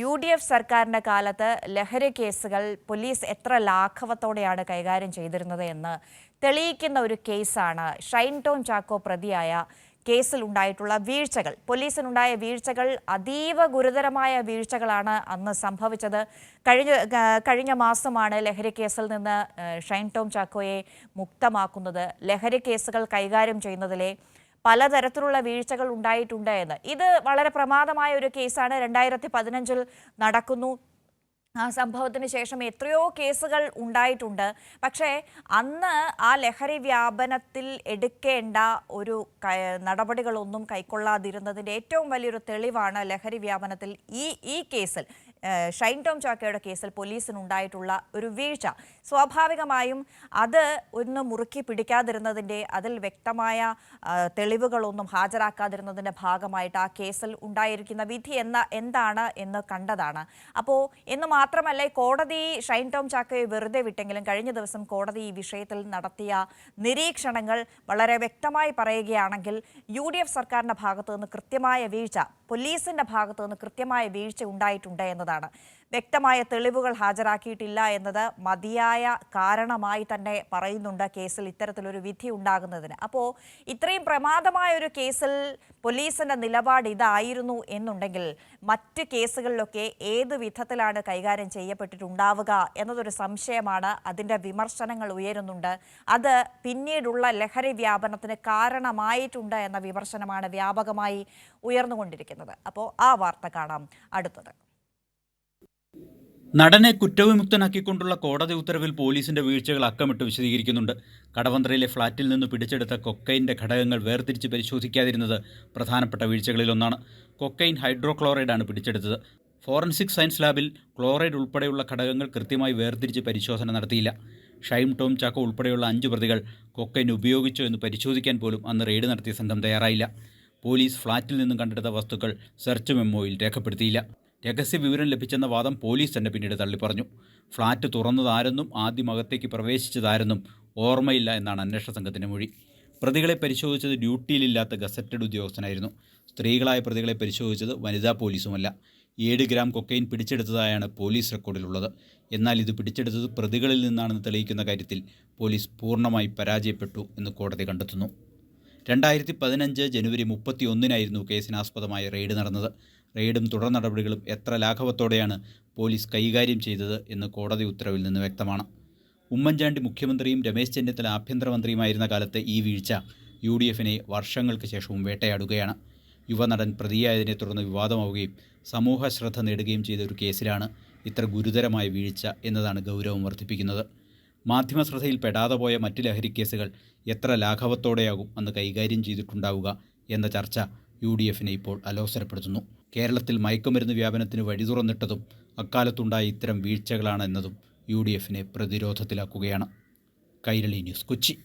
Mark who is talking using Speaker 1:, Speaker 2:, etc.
Speaker 1: U D F സർക്കാരിന്റെ കാലത്ത് ലഹരി കേസുകൾ പോലീസ് എത്ര ലാഘവത്തോടെയാണ് കൈകാര്യം ചെയ്തിരുന്നത് എന്ന് തെളിയിക്കുന്ന ഒരു കേസാണ്. ഷൈൻ ടോം ചാക്കോ പ്രതിയായ കേസിൽ ഉണ്ടായിട്ടുള്ള വീഴ്ചകൾ. പോലീസിനുണ്ടായ വീഴ്ചകൾ അതീവ ഗുരുതരമായ വീഴ്ചകളാണ് അന്ന് സംഭവിച്ചത്. കഴിഞ്ഞ കഴിഞ്ഞ മാസമാണ് ലഹരി കേസിൽ നിന്ന് ഷൈൻ ടോം ചാക്കോയെ മുക്തമാക്കുന്നത്. ലഹരി കേസുകൾ കൈകാര്യം ചെയ്യുന്നതിലെ പലതരത്തിലുള്ള വീഴ്ചകൾ ഉണ്ടായിട്ടുണ്ട് എന്ന്. ഇത് വളരെ പ്രമാദമായ ഒരു കേസാണ്. രണ്ടായിരത്തി പതിനഞ്ചിൽ നടക്കുന്നു. ആ സംഭവത്തിന് ശേഷം എത്രയോ കേസുകൾ ഉണ്ടായിട്ടുണ്ട്. പക്ഷേ അന്ന് ആ ലഹരി വ്യാപനത്തിൽ എടുക്കേണ്ട ഒരു നടപടികളൊന്നും കൈക്കൊള്ളാതിരുന്നതിന്റെ ഏറ്റവും വലിയൊരു തെളിവാണ് ലഹരി വ്യാപനത്തിൽ ഈ ഈ കേസിൽ. ഷൈൻ ടോം ചാക്കയുടെ കേസിൽ പോലീസിനുണ്ടായിട്ടുള്ള ഒരു വീഴ്ച. സ്വാഭാവികമായും അത് ഒന്ന് മുറുക്കി പിടിക്കാതിരുന്നതിന്റെ അതിൽ വ്യക്തമായ തെളിവുകളൊന്നും ഹാജരാക്കാതിരുന്നതിന്റെ ഭാഗമായിട്ട് ആ കേസിൽ ഉണ്ടായിരിക്കുന്ന വിധി എന്ന എന്താണ് എന്ന് കണ്ടതാണ്. അപ്പോൾ എന്ന് മാത്രമല്ല കോടതി ഷൈൻ ടോം ചാക്കയെ വെറുതെ വിട്ടെങ്കിലും കഴിഞ്ഞ ദിവസം കോടതി ഈ വിഷയത്തിൽ നടത്തിയ നിരീക്ഷണങ്ങൾ വളരെ വ്യക്തമായി പറയുകയാണെങ്കിൽ യു ഡി എഫ് സർക്കാരിന്റെ ഭാഗത്തു നിന്ന് കൃത്യമായ വീഴ്ച പോലീസിന്റെ ഭാഗത്തുനിന്ന് കൃത്യമായ വീഴ്ച ഉണ്ടായിട്ടുണ്ട് എന്നതാണ് വ്യക്തമായ തെളിവുകൾ ഹാജരാക്കിയിട്ടില്ല എന്നത് മതിയായ കാരണമായി തന്നെ പറയുന്നുണ്ട് കേസിൽ ഇത്തരത്തിലൊരു വിധി ഉണ്ടാകുന്നതിന്. അപ്പോൾ ഇത്രയും പ്രമാദമായ ഒരു കേസിൽ പോലീസിന്റെ നിലപാട് ഇതായിരുന്നു എന്നുണ്ടെങ്കിൽ മറ്റ് കേസുകളിലൊക്കെ ഏത് വിധത്തിലാണ് കൈകാര്യം ചെയ്യപ്പെട്ടിട്ടുണ്ടാവുക എന്നതൊരു സംശയമാണ്. അതിന്റെ വിമർശനങ്ങൾ ഉയരുന്നുണ്ട്. അത് പിന്നീടുള്ള ലഹരി വ്യാപനത്തിന് കാരണമായിട്ടുണ്ട് എന്ന വിമർശനമാണ് വ്യാപകമായി ഉയർന്നുകൊണ്ടിരിക്കുന്നത്. അപ്പോൾ ആ വാർത്ത കാണാം അടുത്തത്.
Speaker 2: നടനെ കുറ്റവിമുക്തനാക്കിക്കൊണ്ടുള്ള കോടതി ഉത്തരവിൽ പോലീസിന്റെ വീഴ്ചകൾ അക്കമിട്ട് വിശദീകരിക്കുന്നുണ്ട്. കടവന്ത്രയിലെ ഫ്ളാറ്റിൽ നിന്ന് പിടിച്ചെടുത്ത കൊക്കൈന്റെ ഘടകങ്ങൾ വേർതിരിച്ച് പരിശോധിക്കാതിരുന്നത് പ്രധാനപ്പെട്ട വീഴ്ചകളിലൊന്നാണ്. കൊക്കൈൻ ഹൈഡ്രോക്ലോറൈഡാണ് പിടിച്ചെടുത്തത്. ഫോറൻസിക് സയൻസ് ലാബിൽ ക്ലോറൈഡ് ഉൾപ്പെടെയുള്ള ഘടകങ്ങൾ കൃത്യമായി വേർതിരിച്ച് പരിശോധന നടത്തിയില്ല. ഷൈം ടോം ചാക്കോ ഉൾപ്പെടെയുള്ള അഞ്ച് പ്രതികൾ കൊക്കൈൻ ഉപയോഗിച്ചോ എന്ന് പരിശോധിക്കാൻ പോലും അന്ന് റെയ്ഡ് നടത്തിയ സംഘം തയ്യാറായില്ല. പോലീസ് ഫ്ളാറ്റിൽ നിന്നും കണ്ടെടുത്ത വസ്തുക്കൾ സെർച്ച് മെമ്മോയിൽ രേഖപ്പെടുത്തിയില്ല. രഹസ്യ വിവരം ലഭിച്ചെന്ന വാദം പോലീസ് തന്നെ പിന്നീട് തള്ളിപ്പറഞ്ഞു. ഫ്ളാറ്റ് തുറന്നതാരെന്നും ആദ്യം അകത്തേക്ക് പ്രവേശിച്ചതാരെന്നും ഓർമ്മയില്ല എന്നാണ് അന്വേഷണ സംഘത്തിന്റെ മൊഴി. പ്രതികളെ പരിശോധിച്ചത് ഡ്യൂട്ടിയിലില്ലാത്ത ഗസറ്റഡ് ഉദ്യോഗസ്ഥനായിരുന്നു. സ്ത്രീകളായ പ്രതികളെ പരിശോധിച്ചത് വനിതാ പോലീസുമല്ല. ഏഴ് ഗ്രാം കൊക്കൈൻ പിടിച്ചെടുത്തതായാണ് പോലീസ് റെക്കോർഡിലുള്ളത്. എന്നാൽ ഇത് പിടിച്ചെടുത്തത് പ്രതികളിൽ നിന്നാണെന്ന് തെളിയിക്കുന്ന കാര്യത്തിൽ പോലീസ് പൂർണമായി പരാജയപ്പെട്ടു എന്ന് കോടതി കണ്ടെത്തുന്നു. രണ്ടായിരത്തി പതിനഞ്ച് ജനുവരി മുപ്പത്തി ഒന്നിനായിരുന്നു കേസിനാസ്പദമായ റെയ്ഡ് നടന്നത്. റെയ്ഡും തുടർ നടപടികളും എത്ര ലാഘവത്തോടെയാണ് പോലീസ് കൈകാര്യം ചെയ്തത് എന്ന് കോടതി ഉത്തരവിൽ നിന്ന് വ്യക്തമാണ്. ഉമ്മൻചാണ്ടി മുഖ്യമന്ത്രിയും രമേശ് ചെന്നിത്തല ആഭ്യന്തരമന്ത്രിയുമായിരുന്ന കാലത്തെ ഈ വീഴ്ച യു ഡി എഫിനെ വർഷങ്ങൾക്ക് ശേഷവും വേട്ടയാടുകയാണ്. യുവനടൻ പ്രതിയായതിനെ തുടർന്ന് വിവാദമാവുകയും സമൂഹ ശ്രദ്ധ നേടുകയും ചെയ്ത ഒരു കേസിലാണ് ഇത്ര ഗുരുതരമായ വീഴ്ച എന്നതാണ് ഗൗരവം വർദ്ധിപ്പിക്കുന്നത്. മാധ്യമ ശ്രദ്ധയിൽ പെടാതെ പോയ മറ്റ് ലഹരിക്കേസുകൾ എത്ര ലാഘവത്തോടെയാകും അന്ന് കൈകാര്യം ചെയ്തിട്ടുണ്ടാവുക എന്ന ചർച്ച യു ഡി എഫിനെ ഇപ്പോൾ അലോസരപ്പെടുത്തുന്നു. കേരളത്തിൽ മയക്കുമരുന്ന് വ്യാപനത്തിന് വഴി തുറന്നിട്ടതും അക്കാലത്തുണ്ടായ ഇത്തരം വീഴ്ചകളാണ് എന്നതും യു ഡി എഫിനെ പ്രതിരോധത്തിലാക്കുകയാണ്. കൈരളി ന്യൂസ് കൊച്ചി.